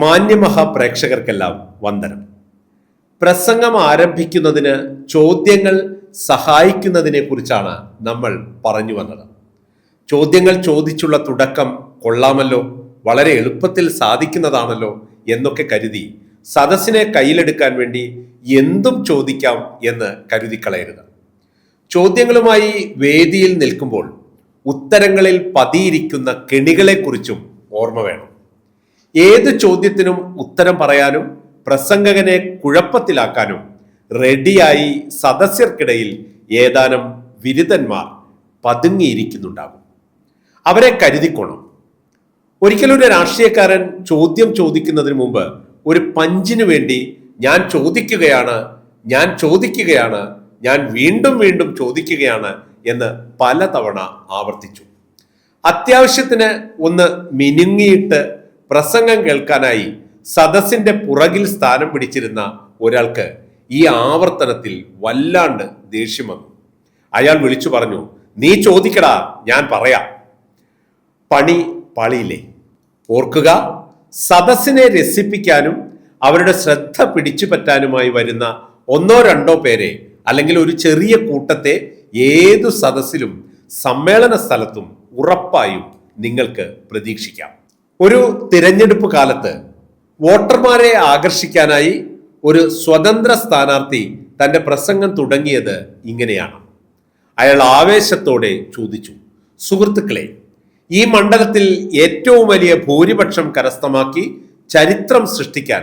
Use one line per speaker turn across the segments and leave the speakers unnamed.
മാന്യമഹാപ്രേക്ഷകർക്കെല്ലാം വന്ദനം. പ്രസംഗം ആരംഭിക്കുന്നതിന് ചോദ്യങ്ങൾ സഹായിക്കുന്നതിനെ കുറിച്ചാണ് നമ്മൾ പറഞ്ഞു വന്നത്. ചോദ്യങ്ങൾ ചോദിച്ചുള്ള തുടക്കം കൊള്ളാമല്ലോ വളരെ എളുപ്പത്തിൽ സാധിക്കുന്നതാണല്ലോ എന്നൊക്കെ കരുതി സദസ്സിനെ കയ്യിലെടുക്കാൻ വേണ്ടി എന്തും ചോദിക്കാം എന്ന് കരുതിക്കളയരുത്. ചോദ്യങ്ങളുമായി വേദിയിൽ നിൽക്കുമ്പോൾ ഉത്തരങ്ങളിൽ പതിയിരിക്കുന്ന കെണികളെക്കുറിച്ചും ഓർമ്മ വേണം. ഏത് ചോദ്യത്തിനും ഉത്തരം പറയാനും പ്രസംഗകനെ കുഴപ്പത്തിലാക്കാനും റെഡിയായി സദസ്യർക്കിടയിൽ ഏതാനും ബിരുദന്മാർ പതുങ്ങിയിരിക്കുന്നുണ്ടാകും. അവരെ കരുതിക്കോണം. ഒരിക്കലും ഒരു രാഷ്ട്രീയക്കാരൻ ചോദ്യം ചോദിക്കുന്നതിന് മുമ്പ് ഒരു പഞ്ചിനു വേണ്ടി ഞാൻ ചോദിക്കുകയാണ് ഞാൻ ചോദിക്കുകയാണ് ഞാൻ വീണ്ടും വീണ്ടും ചോദിക്കുകയാണ് എന്ന് പലതവണ ആവർത്തിച്ചു. അത്യാവശ്യത്തിന് ഒന്ന് മിനുങ്ങിയിട്ട് പ്രസംഗം കേൾക്കാനായി സദസ്സിന്റെ പുറകിൽ സ്ഥാനം പിടിച്ചിരുന്ന ഒരാൾക്ക് ഈ ആവർത്തനത്തിൽ വല്ലാണ്ട് ദേഷ്യം വന്നു. അയാൾ വിളിച്ചു പറഞ്ഞു നീ ചോദിക്കടാ ഞാൻ പറയാം. പണി പളിയിലേ ഓർക്കുക സദസ്സിനെ രസിപ്പിക്കാനും അവരുടെ ശ്രദ്ധ പിടിച്ചു പറ്റാനുമായി വരുന്ന ഒന്നോ രണ്ടോ പേരെ അല്ലെങ്കിൽ ഒരു ചെറിയ കൂട്ടത്തെ ഏതു സദസ്സിലും സമ്മേളന സ്ഥലത്തും ഉറപ്പായും നിങ്ങൾക്ക് പ്രതീക്ഷിക്കാം. ഒരു തിരഞ്ഞെടുപ്പ് കാലത്ത് വോട്ടർമാരെ ആകർഷിക്കാനായി ഒരു സ്വതന്ത്ര സ്ഥാനാർത്ഥി തന്റെ പ്രസംഗം തുടങ്ങിയത് ഇങ്ങനെയാണ്. അയാൾ ആവേശത്തോടെ ചോദിച്ചു സുഹൃത്തുക്കളെ ഈ മണ്ഡലത്തിൽ ഏറ്റവും വലിയ ഭൂരിപക്ഷം കരസ്ഥമാക്കി ചരിത്രം സൃഷ്ടിക്കാൻ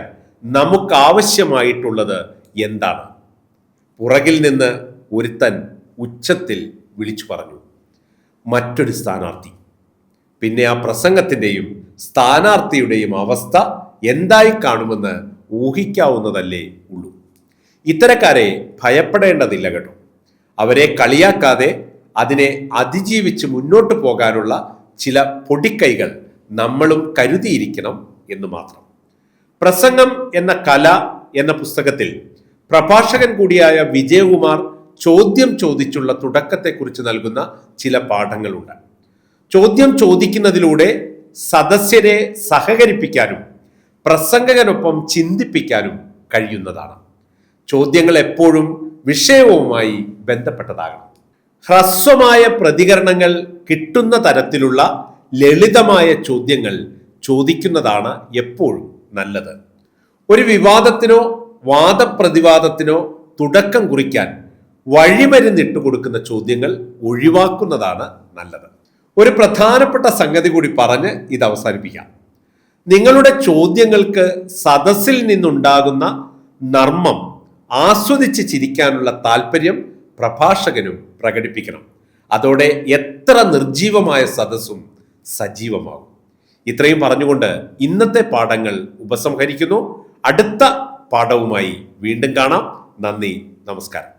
നമുക്ക് ആവശ്യമായിട്ടുള്ളത് എന്താണ്? പുറകിൽ നിന്ന് ഒരുത്തൻ ഉച്ചത്തിൽ വിളിച്ചു പറഞ്ഞു മറ്റൊരു സ്ഥാനാർത്ഥി. പിന്നെ ആ പ്രസംഗത്തിന്റെയും സ്ഥാനാർത്ഥിയുടെയും അവസ്ഥ എന്തായി കാണുമെന്ന് ഊഹിക്കാവുന്നതല്ലേ ഉള്ളൂ. ഇത്തരക്കാരെ ഭയപ്പെടേണ്ടതില്ല കേട്ടോ. അവരെ കളിയാക്കാതെ അതിനെ അതിജീവിച്ച് മുന്നോട്ട് പോകാനുള്ള ചില പൊടിക്കൈകൾ നമ്മളും കരുതിയിരിക്കണം എന്ന് മാത്രം. പ്രസംഗം എന്ന കല എന്ന പുസ്തകത്തിൽ പ്രഭാഷകൻ കൂടിയായ വിജയകുമാർ ചോദ്യം ചോദിച്ചുള്ള തുടക്കത്തെക്കുറിച്ച് നൽകുന്ന ചില പാഠങ്ങളുണ്ട്. ചോദ്യം ചോദിക്കുന്നതിലൂടെ സദസ്യരെ സഹകരിപ്പിക്കാനും പ്രസംഗകനൊപ്പം ചിന്തിപ്പിക്കാനും കഴിയുന്നതാണ്. ചോദ്യങ്ങൾ എപ്പോഴും വിഷയവുമായി ബന്ധപ്പെട്ടതാകണം. ഹ്രസ്വമായ പ്രതികരണങ്ങൾ കിട്ടുന്ന തരത്തിലുള്ള ലളിതമായ ചോദ്യങ്ങൾ ചോദിക്കുന്നതാണ് എപ്പോഴും നല്ലത്. ഒരു വിവാദത്തിനോ വാദപ്രതിവാദത്തിനോ തുടക്കം കുറിക്കാൻ വഴിമരുന്നിട്ട് കൊടുക്കുന്ന ചോദ്യങ്ങൾ ഒഴിവാക്കുന്നതാണ് നല്ലത്. ഒരു പ്രധാനപ്പെട്ട സംഗതി കൂടി പറഞ്ഞ് ഇത് അവസാനിപ്പിക്കാം. നിങ്ങളുടെ ചോദ്യങ്ങൾക്ക് സദസ്സിൽ നിന്നുണ്ടാകുന്ന നർമ്മം ആസ്വദിച്ച് ചിരിക്കാനുള്ള താല്പര്യം പ്രഭാഷകനും പ്രകടിപ്പിക്കണം. അതോടെ എത്ര നിർജീവമായ സദസ്സും സജീവമാകും. ഇത്രയും പറഞ്ഞുകൊണ്ട് ഇന്നത്തെ പാഠങ്ങൾ ഉപസംഹരിക്കുന്നു. അടുത്ത പാഠവുമായി വീണ്ടും കാണാം. നന്ദി നമസ്കാരം.